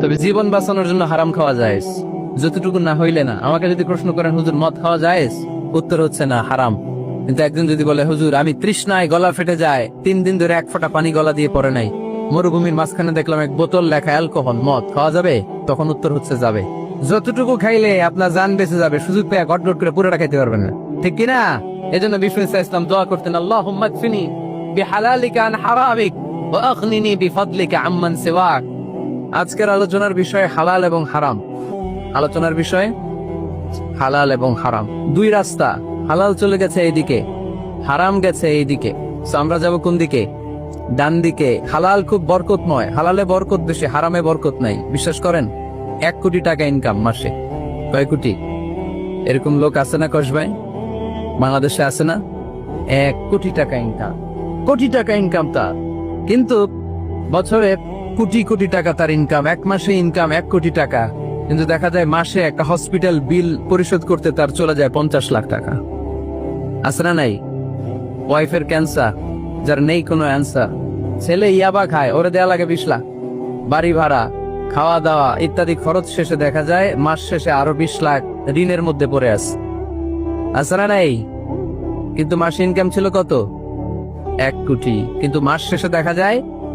তবে জীবন বাঁচানোর জন্য হারাম খাওয়া যায় যতটুকু না হইলে না, আমাকে যদি প্রশ্ন করেন, হুজুর, মদ খাওয়া যায় উত্তর হচ্ছে না, হারাম। কিন্তু একজন যদি বলে, হুজুর, আমি তৃষ্ণায় গলা ফেটে যায়, তিন দিন ধরে এক ফোঁটা পানি গলা দিয়ে পড়ে নাই, মরুভূমির মাঝখানে দেখলাম এক বোতল লেখা অ্যালকোহল, মদ, খাওয়া যাবে? তখন উত্তর হচ্ছে যাবে। যতটুকু খাইলে আপনার জান বেঁচে যাবে, সুযোগ পেয়ে গট গট করে পুরোটা খাইতে পারবেন না। ঠিক কি না এজন্য বিষ্ণু ইসলাম দোয়া করতেন আল্লাহ ফিনি বিহালালিকা আন হারামিক বিফাদলিকা আম্মান সিওয়াক। আজকের আলোচনার বিষয় হালাল এবং হারাম। আলোচনার বিষয় হালাল এবং হারাম। দুই রাস্তা, হালাল চলে গেছে এইদিকে, হারাম গেছে এইদিকে। আমরা যাব কোন দিকে? ডান দিকে। হালাল খুব বরকতময়। হালালে বরকত বেশি, হারামে বরকত নাই। বিশ্বাস করেন? এক কোটি টাকা ইনকাম মাসে। কয় কোটি? এরকম লোক আছে না কস ভাই? বাংলাদেশে আছে না? এক কোটি টাকা ইনকাম কোটি টাকা ইনকাম তার। কিন্তু বছরে কোটি কোটি টাকা তার ইনকাম এক মাসে ইনকাম এক কোটি টাকা। কিন্তু দেখা যায় মাসে একটা হসপিটাল বিল পরিশোধ করতে তার চলে যায় পঞ্চাশ লাখ টাকা। না নাই? ওয়াইফের ক্যান্সার যার নেই কোনো অ্যান্সার ছেলে ইয়াবা খায়, ওরে দেয়া লাগে বিশ লাখ। বাড়ি ভাড়া, খাওয়া দাওয়া ইত্যাদি খরচ শেষে দেখা যায় মাস শেষে আরও বিশ লাখ ঋণের মধ্যে পড়ে আছে। না নাই? কিন্তু মাসে ইনকাম ছিল কত? এক কোটি। কিন্তু মাস শেষে দেখা যায়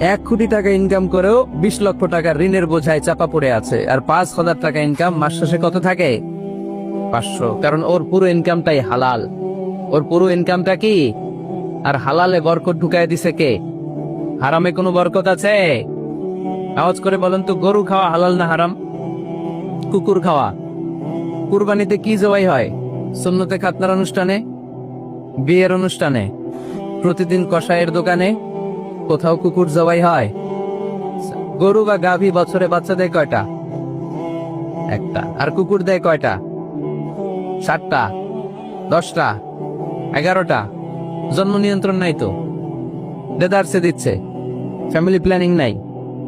এক কোটি টাকা ইনকাম করেও বিশ লক্ষ টাকা ঋণের বোঝায় চাপা পড়ে আছে। আর পাঁচ হাজার টাকা ইনকাম মাস শেষে কত থাকে? পাঁচশো। কারণ ওর পুরো ইনকামটাই হালাল। ওর পুরো ইনকামটা কি? আর হালালে বরকত ঢুকায় দিছে কে? হারামে কোনো বরকত আছে? আওয়াজ করে বলেন তো, গরু খাওয়া হালাল না হারাম? কুকুর খাওয়া? কুরবানিতে কি জবাই হয়? সুন্নতে খাতনার অনুষ্ঠানে? বিয়ের অনুষ্ঠানে? প্রতিদিন কষায়ের দোকানে? কোথাও কুকুর জবাই হয়। গরু বা গাভী বছরে বাচ্চা দেয় কয়টা? একটা। আর কুকুর দেয় কয়টা? সাতটা। দশটা। এগারোটা। জন্ম নিয়ন্ত্রণ নাই তো। দেদারসে দিচ্ছে। ফ্যামিলি প্ল্যানিং নাই।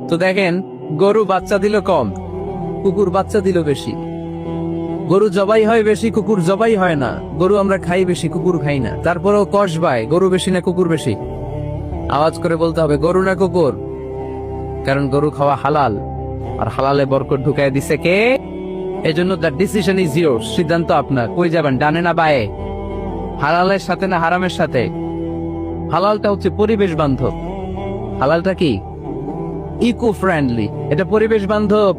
তো দেখেন, গরু বাচ্চা দিল কম, কুকুর বাচ্চা দিল বেশি। গরু জবাই হয় বেশি, কুকুর জবাই হয় না। গরু আমরা খাই বেশি, কুকুর খাই না। তারপরেও কষ বাই গরু বেশি না, কুকুর বেশি। আওয়াজ করে বলতে হবে, গরু না কুকুর? কারণ গরু খাওয়া হালাল, আর হালালে বরকত ঢুকাই দিছে কে? এজন্য দ্য ডিসিশন ইজ ইয়োর সিদ্ধান্ত আপনার। কই যাবেন, ডানে না বায়ে? হালালের সাথে না হারামের সাথে? হালালটা হচ্ছে পরিবেশ বান্ধব। হালালটা কি? ইকো ফ্রেন্ডলি এটা পরিবেশ বান্ধব,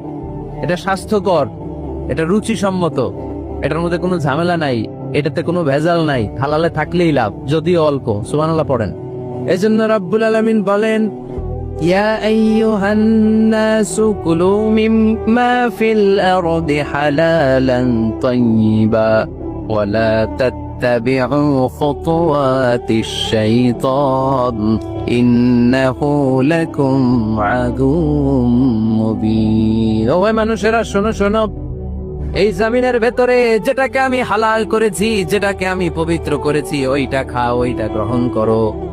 এটা স্বাস্থ্যকর, এটা রুচিসম্মত। এটার মধ্যে কোনো ঝামেলা নাই, এটাতে কোনো ভেজাল নাই। হালালে থাকলেই লাভ, যদিও অল্প, সুবহানাল্লাহ পড়েন। এজন্য রাব্বুল আলমিন বলেন, ইয়া মানুষেরা শোনো শোনো এই জামিনের ভেতরে যেটাকে আমি হালাল করেছি যেটাকে আমি পবিত্র করেছি ওইটা খাও ওইটা গ্রহণ করো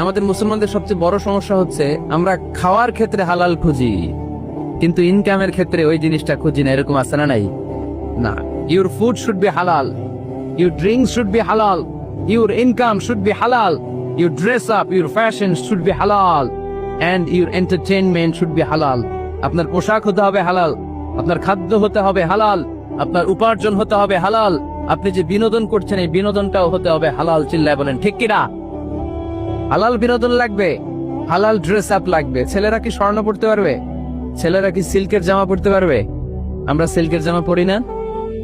আমাদের মুসলমানদের সবচেয়ে বড় সমস্যা হচ্ছে, আমরা খাওয়ার ক্ষেত্রে হালাল খুঁজি, কিন্তু ইনকামের ক্ষেত্রে ওই জিনিসটা খুঁজি না, এরকম আছে না নাই? না। Your food should be halal your drink should be halal your income should be halal your dress up your fashion should be halal and your entertainment should be halal আপনার পোশাক হতে হবে হালাল, আপনার খাদ্য হতে হবে হালাল, আপনার উপার্জন হতে হবে হালাল, আপনি যে বিনোদন করছেন, এই বিনোদনটাও হতে হবে হালাল, চিল্লায় বলেন, ঠিক কিনা? হালাল বিনোদন লাগবে। হালাল ড্রেস আপ লাগবে। ছেলেরা কি স্বর্ণ পড়তে পারবে? ছেলেরা কি সিল্কের জামা পড়তে পারবে? আমরা সিল্কের জামা পরি না?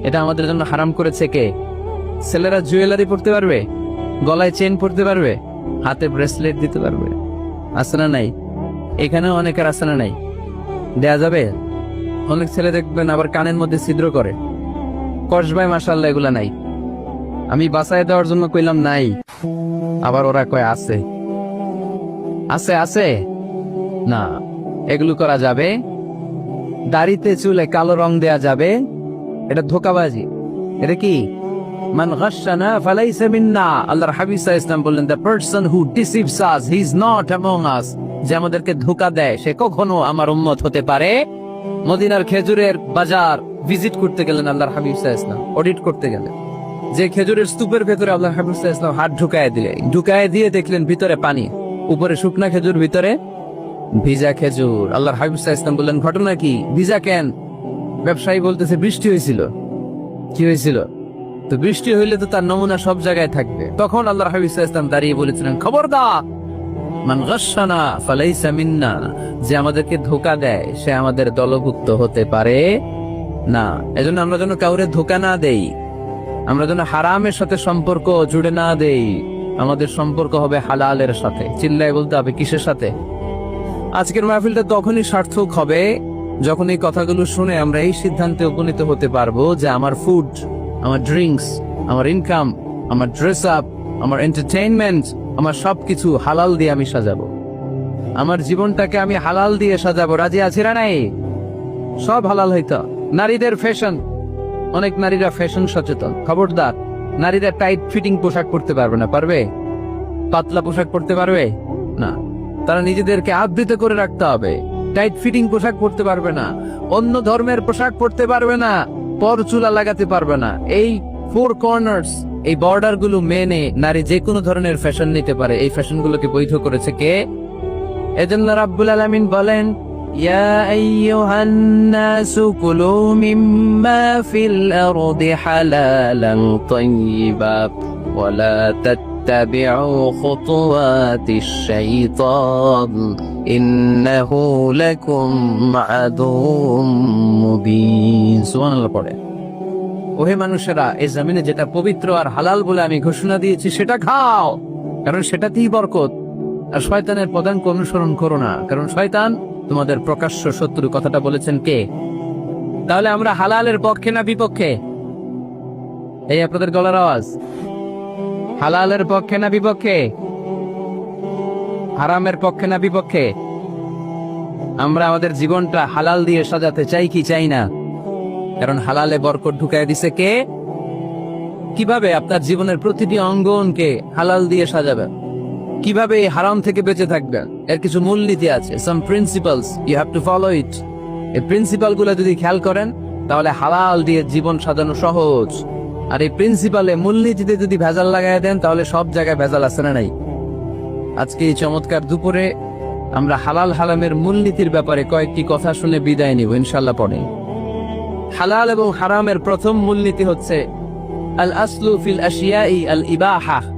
এটা আমাদের জন্য হারাম করেছে কে? ছেলেরা জুয়েলারি পড়তে পারবে? গলায় চেন পড়তে পারবে? হাতে ব্রেসলেট দিতে পারবে? আছে না নাই? এখানেও অনেকের আছে না নাই? দেয়া যাবে? অনেক ছেলে দেখবেন আবার কানের মধ্যে ছিদ্র করে। কসবাই মাসাল্লাহ এগুলা নাই। আমি বাসায় দেওয়ার জন্য কইলাম নাই। আবার ওরা কয় আছে। আছে আছে। না, এগুলো করা যাবে। দাড়িতে চুলে কালো রং দেয়া যাবে। এটা ধোকাবাজি। এটা কি? মান গাশানা ফালাইসা মিন্না। আল্লাহর হাবিব ইসলাম বললেন the person who deceives us he is not among us যে আমাদেরকে ধোকা দেয়, সে কখনো আমার উম্মত হতে পারে। মদিনার খেজুরের বাজার ভিজিট করতে গেলেন আল্লাহর হাবিব ইসলাম অডিট করতে গেলেন। যে খেজুরের স্তূপের ভেতরে আল্লাহ হাবিব ইসলাম হাত ঢুকায় দিলে ঢুকায় দিয়ে দেখলেন ভিতরে পানি। উপরে শুকনা খেজুর, ভিতরে ভিজা খেজুর। আল্লাহর হাবিব ইসলাম বললেন, ঘটনা কি? ভিজা কেন? ব্যবসায়ী বলতেছে, বৃষ্টি হয়েছিল। কি হয়েছিল? তো বৃষ্টি হইলে তো তার নমুনা সব জায়গায় থাকবে। তখন আল্লাহ হাবিব ইসলাম দাঁড়িয়ে বলেছিলেন ফালাইসা মিন্না, যে আমাদেরকে ধোকা দেয়, সে আমাদের দলভুক্ত হতে পারে না। এজন্য আমরা যেন কাউরে ধোকা না দেই, আমরা যেন হারামের সাথে সম্পর্ক জুড়ে না দেই। আমাদের সম্পর্ক হবে হালালের সাথে। চিল্লায় বলতে হবে, কিসের সাথে? আজকের মাহফিলটা তখনই সার্থক হবে যখন এই কথাগুলো শুনে আমরা এই সিদ্ধান্তে উপনীত হতে পারব যে আমার ফুড আমার ড্রিঙ্কস আমার ইনকাম আমার ড্রেস আপ আমার এন্টারটেইনমেন্ট আমার সবকিছু হালাল দিয়ে আমি সাজাবো। আমার জীবনটাকে আমি হালাল দিয়ে সাজাবো। রাজি আছি না নাই? সব হালাল হইতো। নারীদের ফ্যাশন অনেক নারীরা ফ্যাশন সচেতন। খবরদার। নারীরা টাইট ফিটিং পোশাক পরতে পারবে না, পারবে? পাতলা পোশাক পরতে পারবে? না। তারা নিজেদেরকে আবৃত করে রাখতে হবে। টাইট ফিটিং পোশাক পরতে পারবে না। অন্য ধর্মের পোশাক পরতে পারবে না। পর চুলা লাগাতে পারবে না। এই ফোর কর্নার্স এই বর্ডারগুলো মেনে নারী যে কোনো ধরনের ফ্যাশন নিতে পারে। এই ফ্যাশন গুলোকে বৈধ করেছে কে? এজন্য রাব্বুল আলামিন বলেন يا أيها الناس كلوا مما في الأرض حلالا طيبا ولا تتبعوا خطوات الشيطان إنه لكم عدو مبين سبحان الله পড়ে ওহে মানুষেরা এই জমিনে যেটা পবিত্র আর হালাল বলে আমি ঘোষণা দিয়েছি সেটা খাও কারণ সেটাতেই বরকত আর শয়তানের পদাঙ্ক অনুসরণ করো না কারণ শয়তান তোমাদের প্রকাশ্য শত্রু কথাটা বলেছেন কে? তাহলে আমরা হালালের পক্ষে না বিপক্ষে? এই আপনাদের গলার আওয়াজ। হালালের পক্ষে না বিপক্ষে? হারামের পক্ষে না বিপক্ষে? আমরা আমাদের জীবনটা হালাল দিয়ে সাজাতে চাই কি চাই না? কারণ হালালে বরকত ঢুকায় দিছে কে? কীভাবে আপনার জীবনের প্রতিটি অঙ্গনকে হালাল দিয়ে সাজাবেন কীভাবে এই হারাম থেকে বেঁচে থাকবেন? এর কিছু মূলনীতি আছে। Some principles you have to follow it এই প্রিন্সিপালগুলো যদি খেয়াল করেন, তাহলে হালাল দিয়ে জীবন সাজানো সহজ। আর এই প্রিন্সিপালে মূলনীতিতে যদি ভেজাল লাগাই দেন, তাহলে সব জায়গায় ভেজাল আছে না নাই? আজকে এই চমৎকার দুপুরে আমরা হালাল হালামের মূলনীতির ব্যাপারে কয়েকটি কথা শুনে বিদায় নিব ইনশাল্লাহ পরে। হালাল এবং হারামের প্রথম মূলনীতি হচ্ছে আল আসলু ফিল আশিয়াই আল ইবাহা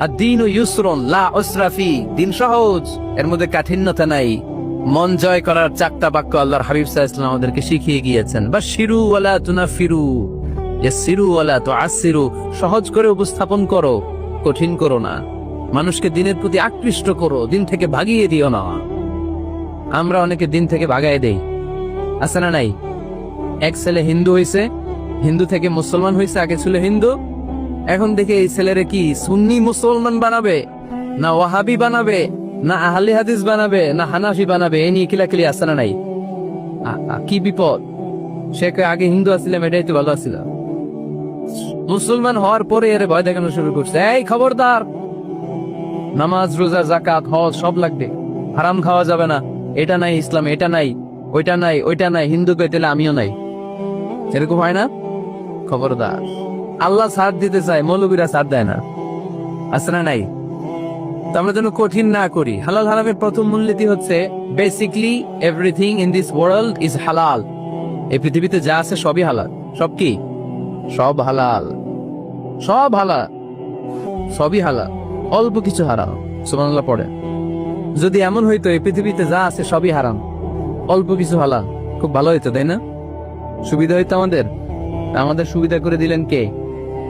আর দিন ও লা ওসরাফি দিন সহজ। এর মধ্যে কাঠিন্যতা নাই। মন জয় করার হাবিব আমাদেরকে শিখিয়ে গিয়েছেন। বা ফিরু সহজ করে উপস্থাপন করো, কঠিন করো না। মানুষকে দিনের প্রতি আকৃষ্ট করো, দিন থেকে ভাগিয়ে দিও না। আমরা অনেকে দিন থেকে ভাগাই দেই। আছে না নাই? এক ছেলে হিন্দু হইছে, হিন্দু থেকে মুসলমান হইছে, আগে ছিল হিন্দু। এখন দেখে এই ছেলেরে কি সুন্নি মুসলমান বানাবে? না ওয়াহাবি বানাবে? না আহলি হাদিস বানাবে? না হানাফি বানাবে? এই নিয়ে কিলাকিলি আছে না নাই? কি বিপদ? সে আগে হিন্দু আসছিলাম এটাই তো ভালো আসছিল মুসলমান হওয়ার পরে এর ভয় দেখানো শুরু করছে। এই খবরদার! নামাজ, রোজা জাকাত হজ, সব লাগবে। হারাম খাওয়া যাবে না। এটা নাই ইসলাম, এটা নাই, ওইটা নাই ওইটা নাই। হিন্দু কইতেলে আমিও নাই। এরকম হয় না? খবরদার। আল্লাহ সাথ দিতে চায়, মৌলবীরা সাথ দেয় না। আছে না নাই? আমরা যেন কঠিন না করি। হালাল হারামের প্রথম মূলনীতি হচ্ছে basically everything in this world is halal এই পৃথিবীতে যা আছে সবই হালাল। সব কি? সব হালাল। সব হালাল। সবই হালাল। অল্প কিছু হারাম। সুবহানাল্লাহ পড়ে যদি এমন হইতো, এই পৃথিবীতে যা আছে সবই হারাম। অল্প কিছু হালাল। খুব ভালো হইতো, তাই না? সুবিধা হইতো আমাদের। আমাদের সুবিধা করে দিলেন কে?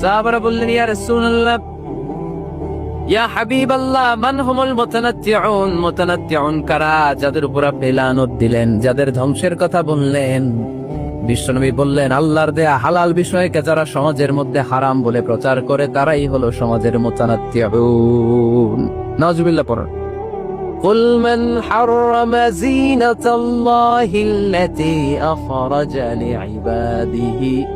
সাহাবারা বললেন ইয়া রাসূলুল্লাহ ইয়া হাবিবাল্লাহ মান হুমুল মুতানাত্তিউন মুতানাত্তিউন কারা যাদের উপর আপনি লানত দিলেন যাদের ধ্বংসের কথা বললেন বিশ্বনবী বললেন আল্লাহর দেয়া হালাল বিষয়কে যারা সমাজের মধ্যে হারাম বলে প্রচার করে তারাই হলো সমাজের মুতানাত্তিউন নাউজুবিল্লাহ পড়ুন قل من حرم زينة الله التي أخرج لعباده والطيبات من الرزق